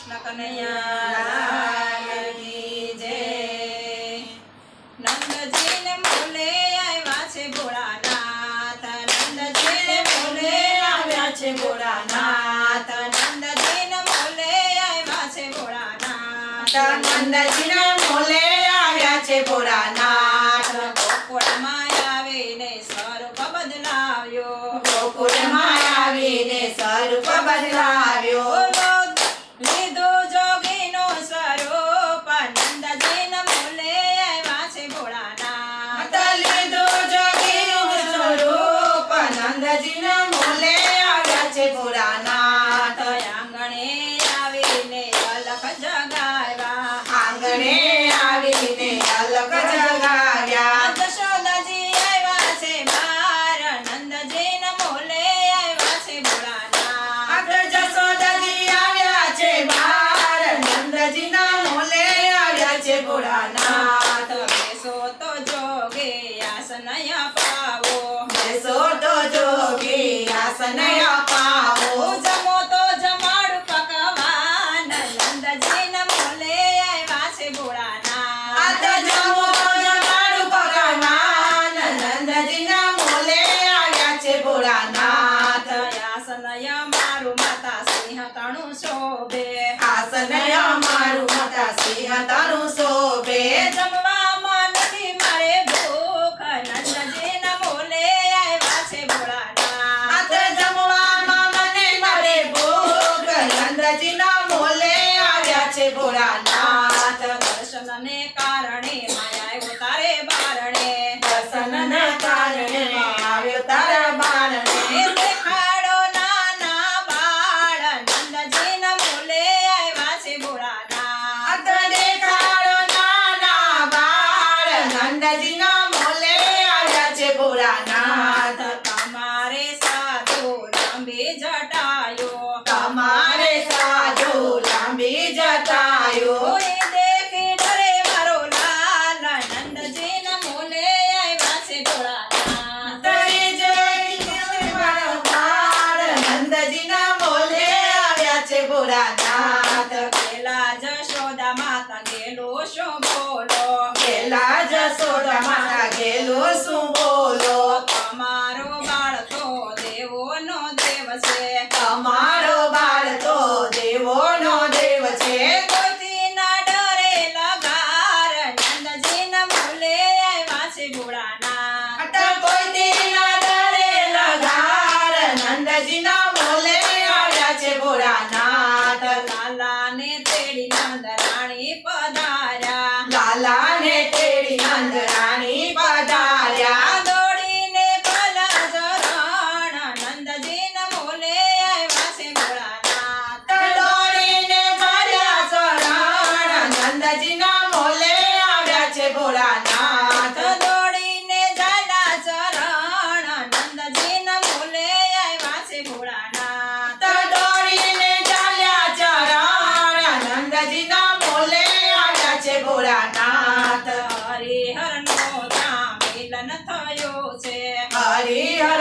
કૃષ્ણ કનૈયા જય. નંદજીને બોલે આવ્યા છે ભોળાનાથ. નંદજીને બોલે આવ્યા છે ભોળાનાથ. નંદજીને બોલે આવ્યા છે ભોળાનાથ. નંદજીને બોલે આવ્યા છે ભોળાનાથ. ગોકુળમાં આવીને સ્વરૂપ બદલાવ્યો. ગોકુળમાં આવીને સ્વરૂપ બદલાવ્યો. જગન્નાથ બેસો તો તારણે માયા તારે બારણે દર્શન તારણે આવ્યો તારા બારણે દેખાડો નાના બાળ નંદજી ના બોલે આવ્યા છે બોરાના અત દેખાડો નાના બાળ નંદજી ના બોલે આવ્યા છે બોરાના તમારે સાધુ લાંબી જટાયો તમારે સાધુ લાંબી જટાયો ભોળાનાથ પેલા જશોદા માતા ગેલો શું બોલો? પેલા જશોદા માતા ગેલો શું ಪ್ರಾಣಿ ಪದ ಹರಿಹರ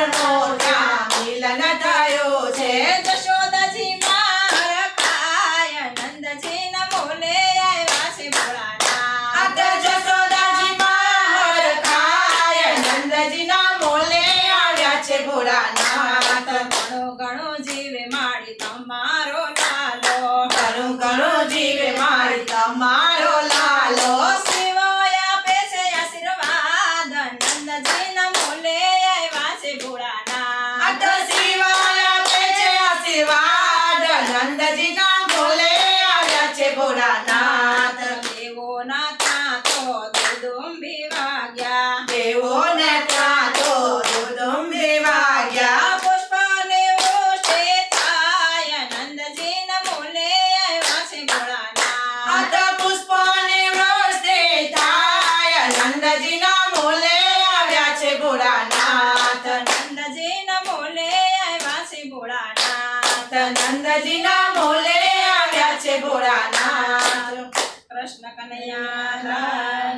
નંદજીના મોલે આવ્યા છે ભોળાનાથ. કૃષ્ણ કનૈયા